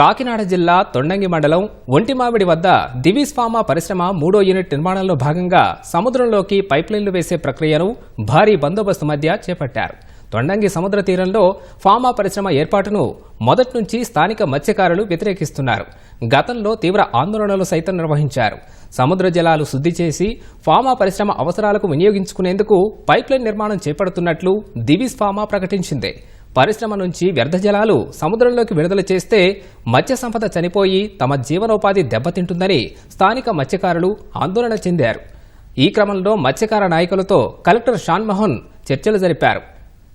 కాకినాడ జిల్లా తొండంగి మండలం ఒంటిమామిడి వద్ద దివీస్ ఫార్మా పరిశ్రమ మూడో యూనిట్ నిర్మాణంలో భాగంగా సముద్రంలోకి పైప్లైన్లు వేసే ప్రక్రియను భారీ బందోబస్తు మధ్య చేపట్టారు. తొండంగి సముద్ర తీరంలో ఫార్మా పరిశ్రమ ఏర్పాటును మొదటి నుంచి స్థానిక మత్స్యకారులు వ్యతిరేకిస్తున్నారు. గతంలో తీవ్ర ఆందోళనలు సైతం నిర్వహించారు. సముద్ర జలాలు శుద్ధి చేసి ఫార్మా పరిశ్రమ అవసరాలకు వినియోగించుకునేందుకు పైప్లైన్ నిర్మాణం చేపడుతున్నట్లు దివీస్ ఫార్మా ప్రకటించింది. పరిశ్రమ నుంచి వ్యర్థ జలాలు సముద్రంలోకి విడుదల చేస్తే మత్స్య సంపద చనిపోయి తమ జీవనోపాధి దెబ్బతింటుందని స్థానిక మత్స్యకారులు ఆందోళన చెందారు. ఈ క్రమంలో మత్స్యకార నాయకులతో కలెక్టర్ షాన్మోహన్ చర్చలు జరిపారు.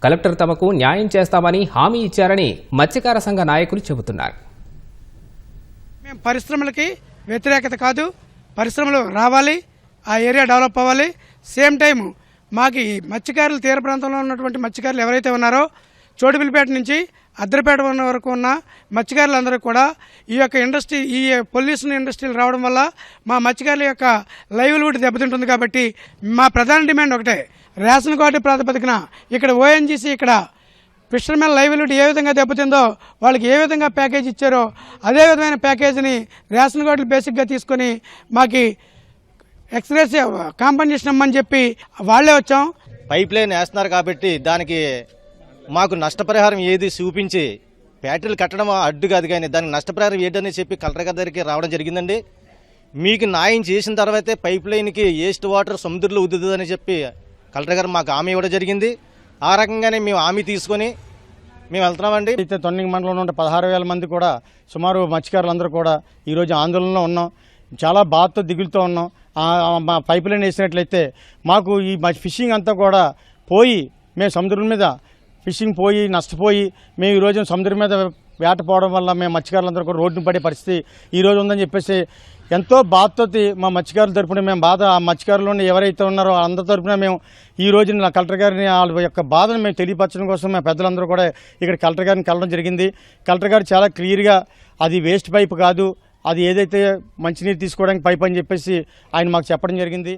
కలెక్టర్ తమకు న్యాయం చేస్తామని హామీ ఇచ్చారని మత్స్యకార సంఘ నాయకులు చెబుతున్నారు. మేము పరిశ్రమలకి వ్యతిరేకత కాదు పరిశ్రమలు రావాలి ఆ ఏరియా డెవలప్ అవ్వాలి. సేమ్ టైం మాకు ఈ మత్స్యకారులు తీర ప్రాంతంలో ఉన్నటువంటి మత్స్యకారులు ఎవరైతే ఉన్నారో చోటుపిల్లిపేట నుంచి అద్దరిపేట ఉన్న వరకు ఉన్న మత్స్యకారులందరూ కూడా ఈ యొక్క ఇండస్ట్రీ ఈ పొల్యూషన్ ఇండస్ట్రీలు రావడం వల్ల మా మత్స్యకారుల యొక్క లైవ్లీహుడ్ దెబ్బతింటుంది కాబట్టి మా ప్రధాన డిమాండ్ ఒకటే. రేషన్ కార్డు ప్రాతిపదికన ఇక్కడ ఓఎన్జీసీ ఇక్కడ ఫిషర్మెన్ లైవ్లీహుడ్ ఏ విధంగా దెబ్బతిందో వాళ్ళకి ఏ విధంగా ప్యాకేజ్ ఇచ్చారో అదే విధమైన ప్యాకేజీని రేషన్ కార్డులు బేసిక్గా తీసుకొని మాకు ఎక్స్ప్రెస్ కాంపన్సేషన్ ఇమ్మని చెప్పి వాళ్ళే వచ్చాం. పైప్ లైన్ వేస్తున్నారు కాబట్టి దానికి మాకు నష్టపరిహారం ఏది చూపించి ఫ్యాక్టరీలు కట్టడం అడ్డు కాదు కానీ దానికి నష్టపరిహారం ఏంటని చెప్పి కలెక్టర్ గారి దగ్గరికి రావడం జరిగిందండి. మీకు న్యాయం చేసిన తర్వాతే పైప్ లైన్కి వేస్ట్ వాటర్ సముద్రంలో ఉదుతుందని చెప్పి కలెక్టర్ గారు మాకు హామీ ఇవ్వడం జరిగింది. ఆ రకంగానే మేము హామీ తీసుకొని మేము వెళ్తున్నామండి. అయితే తొన్నింగ్ మండలంలో ఉండే పదహారు వేల మంది కూడా సుమారు మత్స్యకారులందరూ కూడా ఈరోజు ఆందోళనలో ఉన్నాం. చాలా బాధతో దిగులుతో ఉన్నాం. మా పైప్ లైన్ వేసినట్లయితే మాకు ఈ ఫిషింగ్ అంతా కూడా పోయి మేము సముద్రం మీద ఫిషింగ్ పోయి నష్టపోయి మేము ఈరోజు సముద్రం మీద వేట పోవడం వల్ల మేము మత్స్యకారులందరూ కూడా రోడ్డున పడే పరిస్థితి ఈరోజు ఉందని చెప్పేసి ఎంతో బాధతో మా మత్స్యకారుల తరపున మేము బాధ ఆ మత్స్యకారులు ఎవరైతే ఉన్నారో అందరి తరపున మేము ఈ రోజు నా కలెక్టర్ గారిని వాళ్ళ యొక్క బాధను మేము తెలియపరచడం కోసం మా పెద్దలందరూ కూడా ఇక్కడ కలెక్టర్ గారిని కలడం జరిగింది. కలెక్టర్ గారు చాలా క్లియర్గా అది వేస్ట్ పైప్ కాదు అది ఏదైతే మంచినీరు తీసుకోవడానికి పైప్ అని చెప్పేసి ఆయన మాకు చెప్పడం జరిగింది.